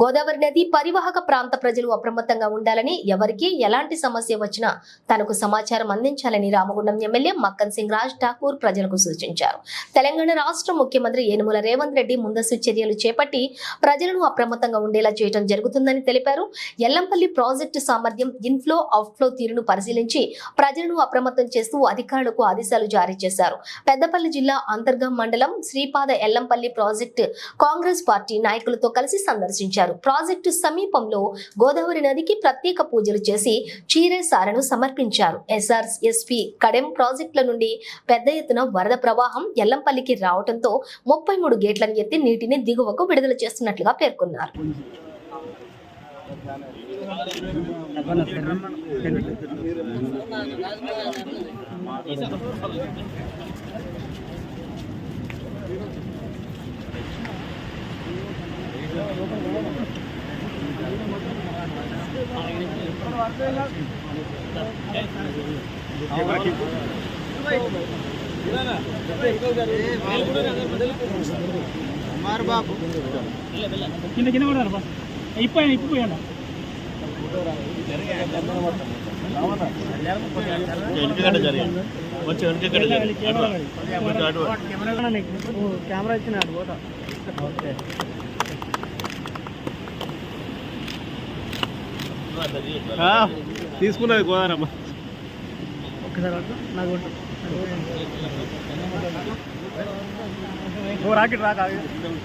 గోదావరి నది పరివాహక ప్రాంత ప్రజలు అప్రమత్తంగా ఉండాలని ఎవరికి ఎలాంటి సమస్య వచ్చినా తనకు సమాచారం అందించాలని రామగుండం ఎమ్మెల్యే మక్కన్ సింగ్ రాజ్ ఠాకూర్ ప్రజలకు సూచించారు. తెలంగాణ రాష్ట్ర ముఖ్యమంత్రి యనుమల రేవంత్ రెడ్డి ముందస్తు చర్యలు చేపట్టి ప్రజలను అప్రమత్తంగా ఉండేలా చేయడం జరుగుతుందని తెలిపారు. ఎల్లంపల్లి ప్రాజెక్టు సామర్థ్యం ఇన్ఫ్లో అవుట్ఫ్లో తీరును పరిశీలించి ప్రజలను అప్రమత్తం చేస్తూ అధికారులకు ఆదేశాలు జారీ చేశారు. పెద్దపల్లి జిల్లా అంతర్గం మండలం శ్రీపాద ఎల్లంపల్లి ప్రాజెక్టు కాంగ్రెస్ పార్టీ నాయకులతో కలిసి సందర్శించారు. ప్రాజెక్టు సమీపంలో గోదావరి నదికి ప్రత్యేక పూజలు చేసి చీరేసారను సమర్పించారు. ఎస్ఆర్ ఎస్పీ కడెం ప్రాజెక్టుల నుండి పెద్ద ఎత్తున వరద ప్రవాహం ఎల్లంపల్లికి రావడంతో ముప్పై మూడు గేట్లను ఎత్తి నీటిని దిగువకు విడుదల చేస్తున్నట్లుగా పేర్కొన్నారు. కింద కింద కూడా బా. ఇప్పోయాను ఇప్పిపోయాను వెనుకగడ్డ జరిగింది. వచ్చి తీసుకున్నది గోదారమ్మ అటు అటు కెమెరా ఇచ్చినాడు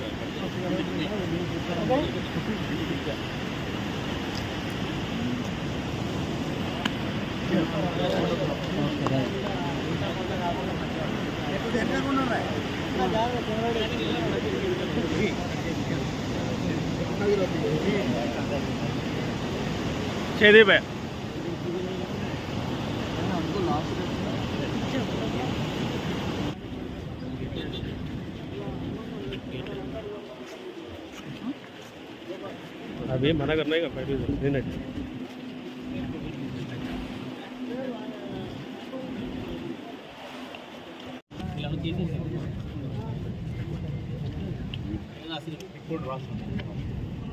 ఫోటో తీసుకున్నది గోదారమ్మ ఒక్కసారి పట్టు, నాకు కొట్టు. ఓ రాకెట్ రాక చేదీపే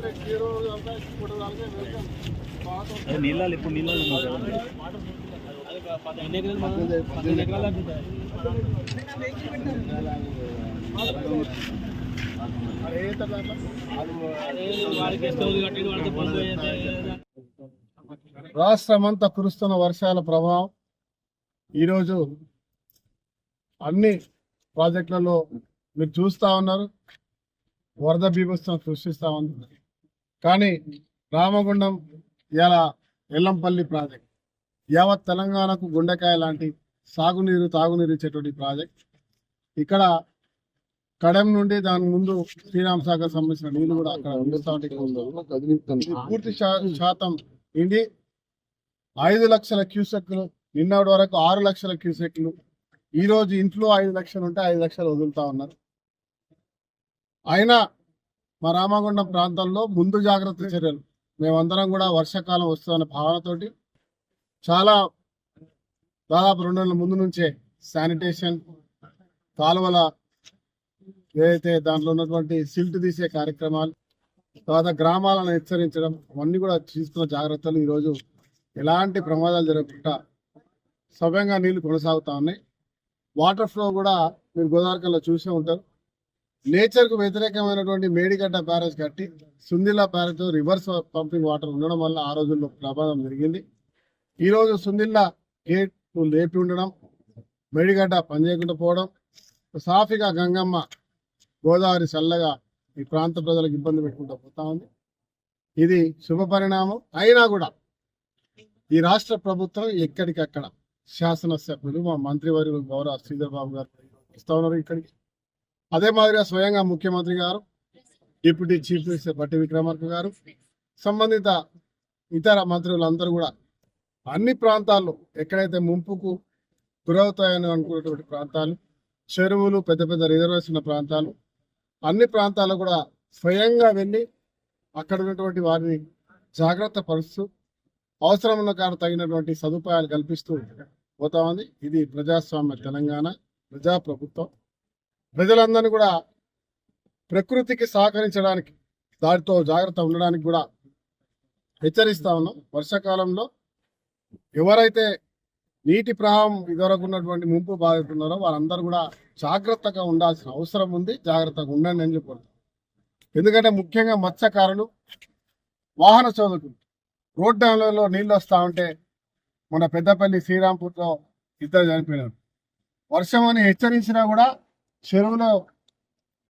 బయట నిన్నట్టు నీళ్ళు ఇప్పుడు నీళ్ళు రాష్ట్రమంతా కురుస్తున్న వర్షాల ప్రభావం ఈరోజు అన్ని ప్రాజెక్టులలో మీరు చూస్తా ఉన్నారు. వరద బీభత్సం సృష్టిస్తా ఉంది కానీ రామగుండం ఇలా ఎల్లంపల్లి ప్రాజెక్ట్ యావత్ తెలంగాణకు గుండెకాయ లాంటి సాగునీరు తాగునీరు ఇచ్చేటువంటి ప్రాజెక్ట్. ఇక్కడ కడెం నుండి దాని ముందు శ్రీరామ్ సాగర్ సంబంధించిన నీళ్ళు కూడా అక్కడ పూర్తి శాతం ఇండి ఐదు లక్షల క్యూసెక్లు నిన్నటి వరకు ఆరు లక్షల క్యూసెక్లు. ఈ రోజు ఇంట్లో ఐదు లక్షలు ఉంటే ఐదు లక్షలు వదులుతా ఉన్నారు. అయినా మా రామగుండం ప్రాంతంలో ముందు జాగ్రత్త చర్యలు. మేమందరం కూడా వర్షాకాలం వస్తుందన్న భావనతోటి చాలా దాదాపు రెండు నెలల ముందు నుంచే శానిటేషన్ కాలువల ఏదైతే దాంట్లో ఉన్నటువంటి సిల్ట్ తీసే కార్యక్రమాలు తర్వాత గ్రామాలను హెచ్చరించడం అవన్నీ కూడా తీసుకున్న జాగ్రత్తలు ఈరోజు ఎలాంటి ప్రమాదాలు జరగకుండా సవ్యంగా నీళ్ళు కొనసాగుతా ఉన్నాయి. వాటర్ ఫ్లో కూడా మీరు గోదావరికల్లో చూసే ఉంటారు. నేచర్కు వ్యతిరేకమైనటువంటి మేడిగడ్డ బ్యారేజ్ కట్టి Sundilla barrage reverse pumping water ఉండడం వల్ల ఆ రోజుల్లో ప్రమాదం జరిగింది. ఈ రోజు సుందిల్లా గేట్ లేపి ఉండడం మేడిగడ్డ పనిచేయకుండా పోవడం సాఫీగా గంగమ్మ గోదావరి చల్లగా ఈ ప్రాంత ప్రజలకు ఇబ్బంది పెట్టుకుంటూ పోతా ఉంది. ఇది శుభ పరిణామం. అయినా కూడా ఈ రాష్ట్ర ప్రభుత్వం ఎక్కడికక్కడ శాసనసభ్యులు మా మంత్రివర్యులు గౌరవ శ్రీధర్ బాబు గారు ఇస్తా ఉన్నారు ఇక్కడికి అదే మాదిరిగా స్వయంగా ముఖ్యమంత్రి గారు డిప్యూటీ చీఫ్ మినిస్టర్ బట్టి విక్రమార్క గారు సంబంధిత ఇతర మంత్రులందరూ కూడా అన్ని ప్రాంతాల్లో ఎక్కడైతే ముంపుకు గురవుతాయని అనుకున్నటువంటి ప్రాంతాలు చెరువులు పెద్ద పెద్ద రిజర్వేషన్ ఉన్న ప్రాంతాలు అన్ని ప్రాంతాలు కూడా స్వయంగా వెళ్ళి అక్కడ ఉన్నటువంటి వారిని జాగ్రత్త పరుస్తూ అవసరం ఉన్న కాడ తగినటువంటి సదుపాయాలు కల్పిస్తూ పోతా ఉంది. ఇది ప్రజాస్వామ్య తెలంగాణ ప్రజాప్రభుత్వం. ప్రజలందరినీ కూడా ప్రకృతికి సహకరించడానికి దాటితో జాగ్రత్త ఉండడానికి కూడా హెచ్చరిస్తా ఉన్నాం. వర్షాకాలంలో ఎవరైతే నీటి ప్రవాహం ఇదివరకు ఉన్నటువంటి ముంపు బాధితున్నారో వారందరూ కూడా జాగ్రత్తగా ఉండాల్సిన అవసరం ఉంది. జాగ్రత్తగా ఉండండి అని చెప్పారు ఎందుకంటే ముఖ్యంగా మత్స్యకారులు వాహన చోదకులు రోడ్లలో నీళ్ళు వస్తా ఉంటే మన పెద్దపల్లి శ్రీరాంపూర్లో ఇద్దరు చనిపోయినారు. వర్షం అని హెచ్చరించినా కూడా చెరువులో